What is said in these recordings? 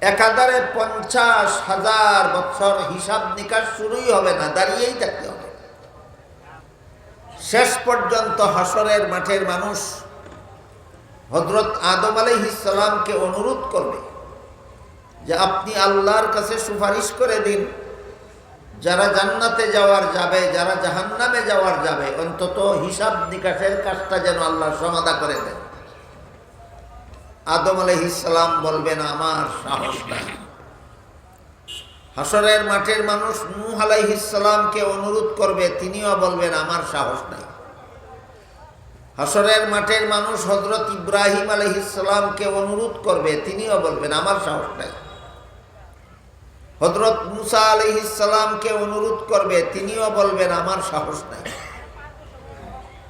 একাধারে পঞ্চাশ হাজার বছর হিসাব নিকাশ শুরুই হবে না, দাঁড়িয়েই থাকতে হবে। শেষ পর্যন্ত হাসরের মাঠের মানুষ হজরত আদম আলাইহিসালামকে অনুরোধ করবে যে আপনি আল্লাহর কাছে সুপারিশ করে দিন, যারা জান্নাতে যাওয়ার যাবে, যারা জাহান্নামে যাওয়ার যাবে, অন্তত হিসাব নিকাশের কাজটা যেন আল্লাহ সমাধা করে দেন। আদম আলহিসাম বলবেন, আমার সাহস নাই। হাসরের মাঠের মানুষ নূহ আলাইহিসালামকে অনুরোধ করবে, তিনিও বলবেন, আমার সাহস নাই। হাসরের মাঠের মানুষ হজরত ইব্রাহিম আলহিসামকে অনুরোধ করবে, তিনিও বলবেন, আমার সাহস নাই। হজরত মুসা আলহিসামকে অনুরোধ করবে, তিনিও বলবেন, আমার সাহস নাই।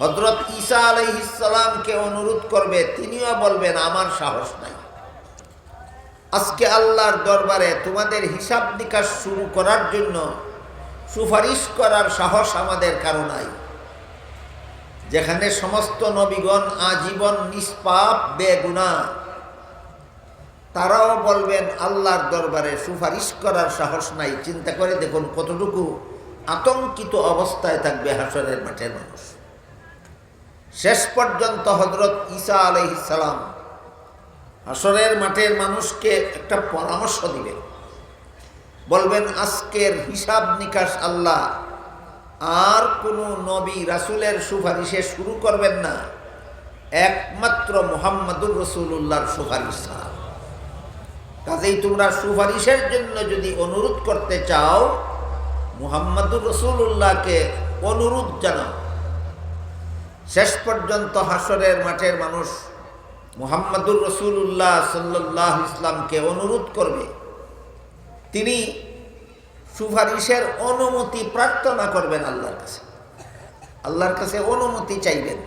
হজরত ঈসা আলহিসামকে অনুরোধ করবে, তিনিও বলবেন, আমার সাহস নাই। আজকে আল্লাহর দরবারে তোমাদের হিসাব নিকাশ শুরু করার জন্য সুপারিশ করার সাহস আমাদের কারও নাই। যেখানে সমস্ত নবীগণ আজীবন নিষ্পাপ, বেগুনা, তারাও বলবেন, আল্লাহর দরবারে সুপারিশ করার সাহস নাই। চিন্তা করে দেখুন কতটুকু আতঙ্কিত অবস্থায় থাকবে হাসরের মাঠের মানুষ। শেষ পর্যন্ত হজরত ঈসা আলহিসাম হাসরের মাঠের মানুষকে একটা পরামর্শ দিবেন বলবেন, আজকের হিসাব নিকাশ আল্লাহ। আর কোনো নবী রাসুলের সুপারিশে শুরু করবেন না। একমাত্র মোহাম্মদুর রসুল্লাহর সুপারিশ কাজেই তোমরা সুপারিশের জন্য যদি অনুরোধ করতে চাও, মুহাম্মদুর রসুল্লাহকে অনুরোধ জানাও। শেষ পর্যন্ত হাসরের মাঠের মানুষ মুহাম্মদুর রসুল্লাহ সাল্লাহ ইসলামকে অনুরোধ করবে। তিনি সুপারিশের অনুমতি প্রার্থনা করবেন আল্লাহর কাছে। আল্লাহর কাছে অনুমতি চাইবেন।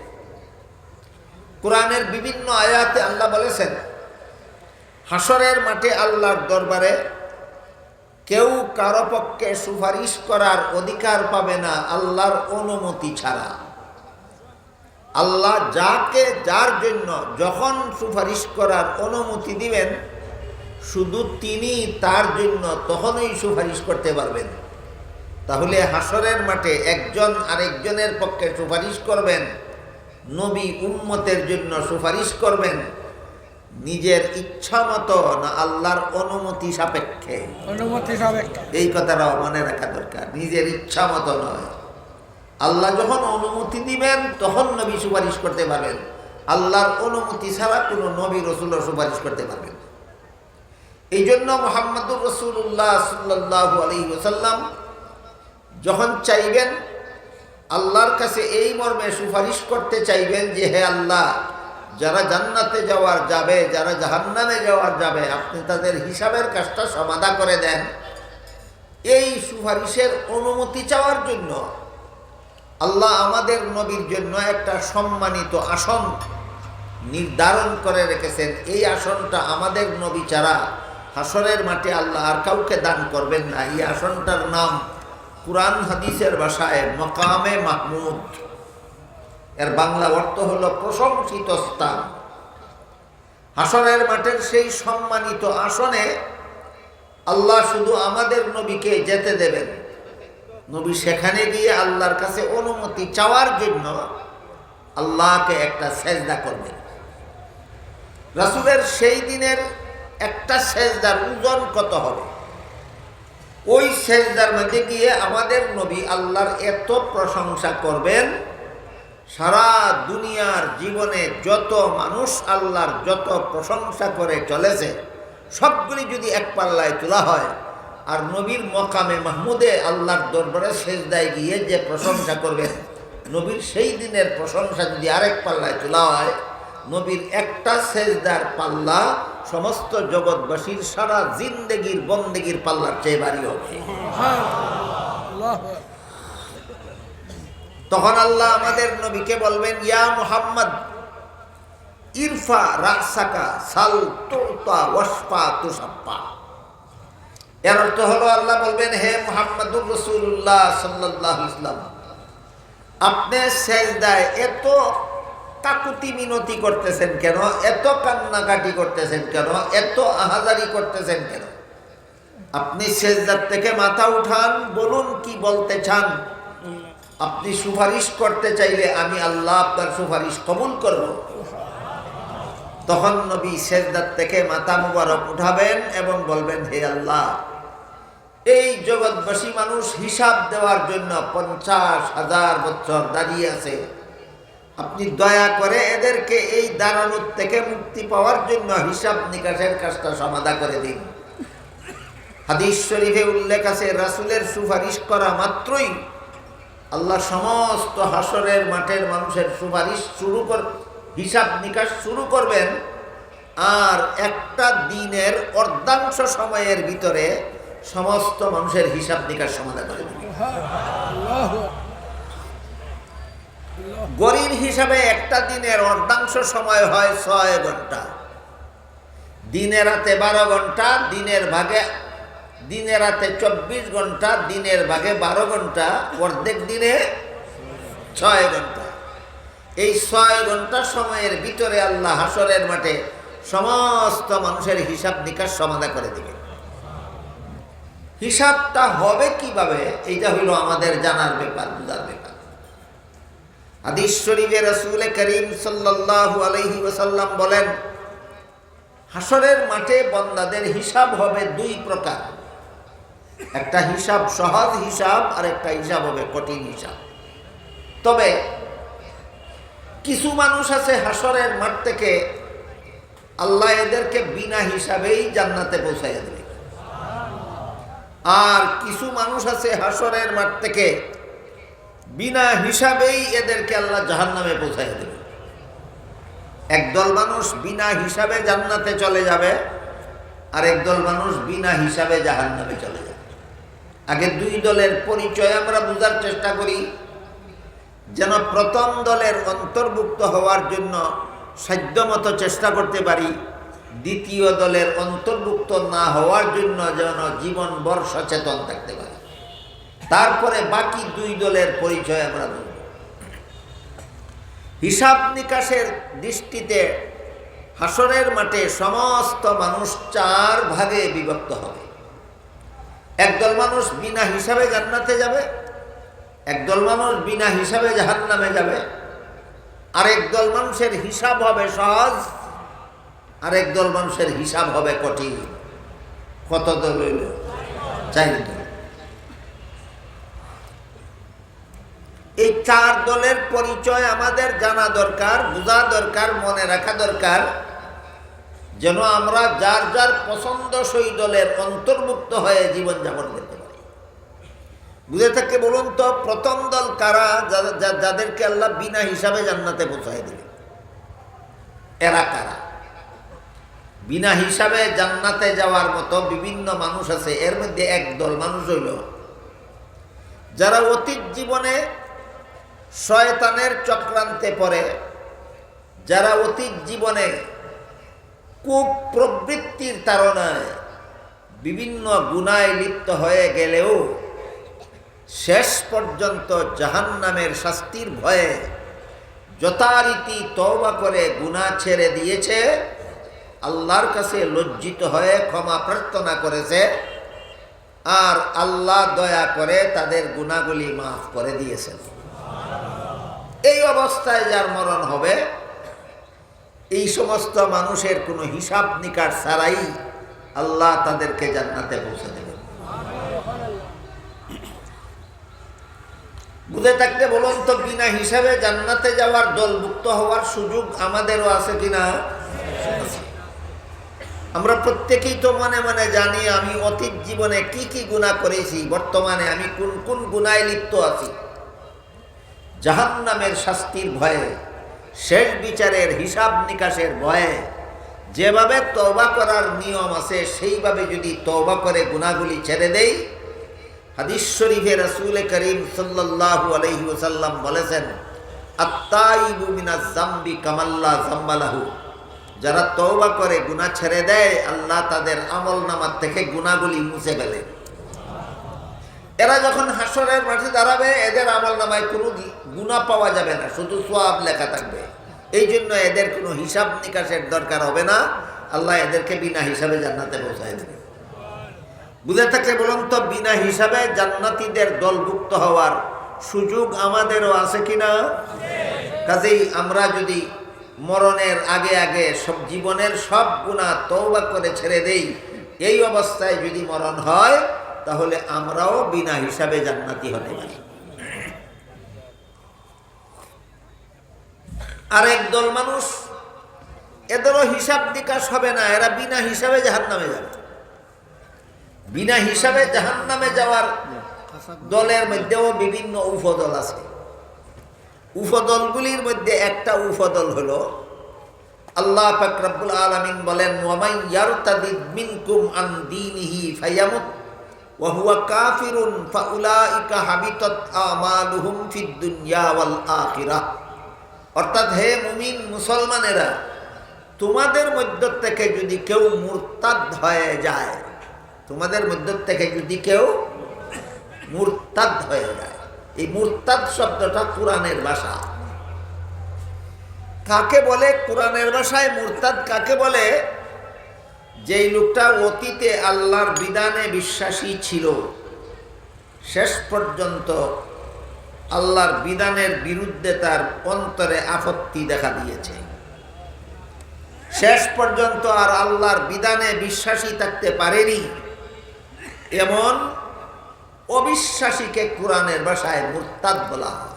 কোরআনের বিভিন্ন আয়াতে আল্লাহ বলেছেন, হাসরের মাঠে আল্লাহর দরবারে কেউ কারও পক্ষে সুপারিশ করার অধিকার পাবে না আল্লাহর অনুমতি ছাড়া। আল্লাহ যাকে যার জন্য যখন সুপারিশ করার অনুমতি দিবেন শুধু তিনি তার জন্য তখনই সুপারিশ করতে পারবেন। তাহলে হাসরের মাঠে একজন আরেকজনের পক্ষে সুপারিশ করবেন নবী উম্মতের জন্য সুপারিশ করবেন নিজের ইচ্ছা মতো না আল্লাহর অনুমতি সাপেক্ষে। অনুমতি সাপেক্ষে। এই কথাটাও মনে রাখা দরকার নিজের ইচ্ছা মতো নয়। আল্লাহ যখন অনুমতি দিবেন, তখন নবী সুপারিশ করতে পারবেন। আল্লাহর অনুমতি ছাড়া কোনো নবী রসুল সুপারিশ করতে পারবেন এই জন্য মোহাম্মদুর রসুল্লাহ সাল্লাহ আলী ওসাল্লাম যখন চাইবেন, আল্লাহর কাছে এই মর্মে সুপারিশ করতে চাইবেন যে, হে আল্লাহ, যারা জান্নাতে যাওয়ার যাবে, যারা জাহান্নামে যাওয়ার যাবে, আপনি তাদের হিসাবের কাজটা সমাধা করে দেন। এই সুপারিশের অনুমতি চাওয়ার জন্য আল্লাহ আমাদের নবীর জন্য একটা সম্মানিত আসন নির্ধারণ করে রেখেছেন। এই আসনটা আমাদের নবী ছাড়া হাসরের মাঠে আল্লাহ আর কাউকে দান করবেন না। এই আসনটার নাম কুরআন হাদিসের ভাষায় মকামে মাহমুদ। এর বাংলা অর্থ হলো প্রশংসিত স্থান। হাসরের মাঠের সেই সম্মানিত আসনে আল্লাহ শুধু আমাদের নবীকে যেতে দেবেন। নবী সেখানে গিয়ে আল্লাহর কাছে অনুমতি চাওয়ার জন্য আল্লাহকে একটা সেজদা করবেন। রাসুলের সেই দিনের একটা সেজদার ওজন কত হবে? ওই সেজদার মধ্যে গিয়ে আমাদের নবী আল্লাহর এত প্রশংসা করবেন, সারা দুনিয়ার জীবনে যত মানুষ আল্লাহর যত প্রশংসা করে চলেছে, সবগুলি যদি এক পাল্লায় তোলা হয় আর নবীর মকামে মাহমুদে আল্লাহর দরবারে সেজদায় গিয়ে যে প্রশংসা করবেন নবীর সেই দিনের প্রশংসা যদি আরেক পাল্লায় তোলা হয়, নবীর একটা সেজদার পাল্লা সমস্ত জগৎবাসীর সারা জিন্দেগির বন্দেগির পাল্লার চেয়ে বাড়ি হবে। তখন আল্লাহ আমাদের নবীকে বলবেন, ইয়া মুহাম্মদ, ইরফা রাসাকা সাল তোতা ওয়াসপা তুসাপ্পা এর অর্থ হলো আল্লাহ বলবেন, হে মুহাম্মদুর রসুল্লাহ সাল্লাহ ইসলাম আপনি সেজদায় এত কাকুতি মিনতি করতেছেন কেন? এত কান্নাকাটি করতেছেন কেন? এত আহাজারি করতেছেন কেন? আপনি সেজদার থেকে মাথা উঠান, বলুন কি বলতে চান? আপনি সুপারিশ করতে চাইলে আমি আল্লাহ আপনার সুপারিশ কবুল করব। তখন নবী সেজদার থেকে মাথা মুবারক উঠাবেন এবং বলবেন, হে আল্লাহ এই জগৎবাসী মানুষ হিসাব দেওয়ার জন্য পঞ্চাশ হাজার বছর দাঁড়িয়ে আছে। আপনি দয়া করে এদেরকে এই দাঁড়ানোর থেকে মুক্তি পাওয়ার জন্য হিসাব নিকাশের কাজটা সমাধা করে দিন। হাদিস শরীফে উল্লেখ আছে, রাসুলের সুপারিশ করা মাত্রই আল্লাহ সমস্ত হাসরের মাঠের মানুষের সুপারিশ শুরু কর, হিসাব নিকাশ শুরু করবেন। আর একটা দিনের অর্ধাংশ সময়ের ভিতরে সমস্ত মানুষের হিসাব নিকাশ সমাধান করে দেবেন আল্লাহ গরির হিসাবে একটা দিনের অর্ধাংশ সময় হয় ছয় ঘণ্টা। দিনে রাতে বারো ঘণ্টা, দিনের ভাগে, দিনে রাতে চব্বিশ ঘণ্টা, দিনের ভাগে বারো ঘণ্টা, অর্ধেক দিনে ছয় ঘণ্টা। এই ছয় ঘণ্টা সময়ের ভিতরে আল্লাহ হাসরের মাঠে সমস্ত মানুষের হিসাব নিকাশ সমাধা করে দিবে হিসাবটা হবে কীভাবে, এইটা হইল আমাদের জানার ব্যাপার, বুঝার ব্যাপার। হাদিস শরীফে রসুল করিম সাল্লাল্লাহু আলাইহি ওয়াসাল্লাম বলেন হাসরের মাঠে বন্দাদের হিসাব হবে দুই প্রকার। একটা হিসাব সহজ হিসাব, আর একটা হিসাব হবে কঠিন হিসাব। তবে কিছু মানুষ আছে হাসরের মাঠ থেকে আল্লাহ এদেরকে বিনা হিসাবেই জান্নাতে পৌঁছাইয়া দেবে। আর কিছু মানুষ আছে হাসরের মাঠ থেকে। বিনা হিসাবেই এদেরকে আল্লাহ জাহান নামে পৌঁছাই দেবে একদল মানুষ বিনা হিসাবে জান্নাতে চলে যাবে, আর একদল মানুষ বিনা হিসাবে জাহান নামে চলে যাবে। আগে দুই দলের পরিচয় আমরা বোঝার চেষ্টা করি। যেন প্রথম দলের অন্তর্ভুক্ত হওয়ার জন্য সাধ্যমতো চেষ্টা করতে পারি। দ্বিতীয় দলের অন্তর্ভুক্ত না হওয়ার জন্য যেন জীবনভর সচেতন থাকতে পারি। তারপরে বাকি দুই দলের পরিচয় আমরা বলব। হিসাব নিকাশের দৃষ্টিতে হাসরের মাঠে সমস্ত মানুষ চার ভাগে বিভক্ত হবে। একদল মানুষ বিনা হিসাবে জান্নাতে যাবে, একদল মানুষ বিনা হিসাবে জাহান্নামে যাবে। আরেক দল মানুষের হিসাব হবে সহজ আরেক দল মানুষের হিসাব হবে কঠিন। কত দল হইল? চার দল। এই চার দলের পরিচয় আমাদের জানা দরকার, বোঝা দরকার, মনে রাখা দরকার। যেন আমরা যার যার পছন্দসই দলের অন্তর্ভুক্ত হয়ে জীবনযাপন করতে পারি। বুঝে থাকতে বলুন তো, প্রথম দল কারা যাদেরকে আল্লাহ বিনা হিসাবে জান্নাতে পৌঁছায় দেবে এরা কারা? বিনা হিসাবে জান্নাতে যাওয়ার মতো বিভিন্ন মানুষ আছে, এর মধ্যে একদল মানুষ হইল। যারা অতীত জীবনে শয়তানের চক্রান্তে পড়ে, যারা অতীত জীবনে কূপ কুপ্রবৃত্তির তাড়নায় বিভিন্ন গুনায় লিপ্ত হয়ে গেলেও শেষ পর্যন্ত জাহান্নামের শাস্তির ভয়ে যথারীতি তওবা করে গুনাহ ছেড়ে দিয়েছে। আল্লাহর কাছে লজ্জিত হয়ে ক্ষমা প্রার্থনা করেছে আর আল্লাহ দয়া করে তাদের গুণাগুলি মাফ করে দিয়েছেন। এই অবস্থায় যার মরণ হবে, এই সমস্ত মানুষের কোনো হিসাব নিকাশ ছাড়াই আল্লাহ তাদেরকে জান্নাতে পৌঁছে দেবেন। বুঝে থাকতে বলুন তো, বিনা হিসাবে জান্নাতে যাওয়ার দলভুক্ত হওয়ার সুযোগ আমাদেরও আছে কিনা? আমরা প্রত্যেকেই তো মনে মনে জানি আমি অতীত জীবনে কি কি গুণা করেছি, বর্তমানে আমি কোন কোন গুণায় লিপ্ত আছি। জাহান্নামের শাস্তির ভয়ে, শেষ বিচারের হিসাব নিকাশের ভয়ে, যেভাবে তওবা করার নিয়ম আছে, সেইভাবে যদি তওবা করে গুণাগুলি ছেড়ে দেই, হাদিস শরীফে রাসূল করিম সাল্লাল্লাহু আলাইহি ওয়াসাল্লাম বলেছেন, আত্তাইবু মিনাজ জামবি কামাল্লা জাম্বালাহু যারা তওবা করে, গুনাহ ছেড়ে দেয়, আল্লাহ তাদের আমল নামার থেকে গুণাগুলি মুছে ফেলে। এরা যখন হাসরের মাঠে দাঁড়াবে, এদের আমল নামায় কোনো গুণা পাওয়া যাবে না, শুধু সোয়াব লেখা থাকবে। এই জন্য এদের কোনো হিসাব নিকাশের দরকার হবে না। আল্লাহ এদেরকে বিনা হিসাবে জান্নাতে পৌঁছায় দেবে। বুঝে থাকলে বলুন তো, বিনা হিসাবে জান্নাতীদের দলভুক্ত হওয়ার সুযোগ আমাদেরও আছে কিনা? কাজেই আমরা যদি মরণের আগে আগে সব জীবনের সব গুণা তৌবা করে ছেড়ে দেই। এই অবস্থায় যদি মরণ হয়, তাহলে আমরাও বিনা হিসাবে জান্নাতি হতে পারি। আর একদল মানুষ, এদেরও হিসাব নিকাশ হবে না, এরা বিনা হিসাবে জাহান নামে যাবে। বিনা হিসাবে জাহান নামে যাওয়ার দলের মধ্যেও বিভিন্ন উপদল আছে। উপদলগুলির মধ্যে একটা উপদল হল আল্লাহ ফাকরাবুল আলমিন বলেন মিনকুম অর্থাৎ হে মুমিন মুসলমানেরা, তোমাদের মধ্য থেকে যদি কেউ মুরতাদ হয়ে যায়, তোমাদের মধ্য থেকে যদি কেউ মুরতাদ হয়ে যায় এই মুরতাদ শব্দটা কোরআনের ভাষা। কাকে বলে? কোরআনের ভাষায় মুরতাদ কাকে বলে? যেই লোকটা অতীতে আল্লাহর বিধানে বিশ্বাসী ছিল, শেষ পর্যন্ত আল্লাহর বিধানের বিরুদ্ধে তার অন্তরে আপত্তি দেখা দিয়েছে। শেষ পর্যন্ত আর আল্লাহর বিধানে বিশ্বাসী থাকতে পারেনি। এমন অবিশ্বাসীকে কোরআনের ভাষায় মুরতাদ বলা হয়।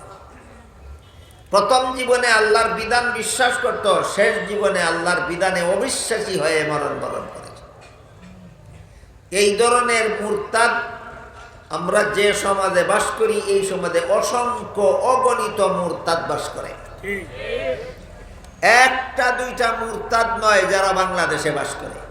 প্রথম জীবনে আল্লাহর বিধান বিশ্বাস করত শেষ জীবনে আল্লাহর বিধানে অবিশ্বাসী হয়ে মরণ বরণ করেছে। এই ধরনের মুরতাদ আমরা যে সমাজে বাস করি এই সমাজে অসংখ্য অগণিত মুরতাদ বাস করে। একটা দুইটা মুরতাদ নয় যারা বাংলাদেশে বাস করে।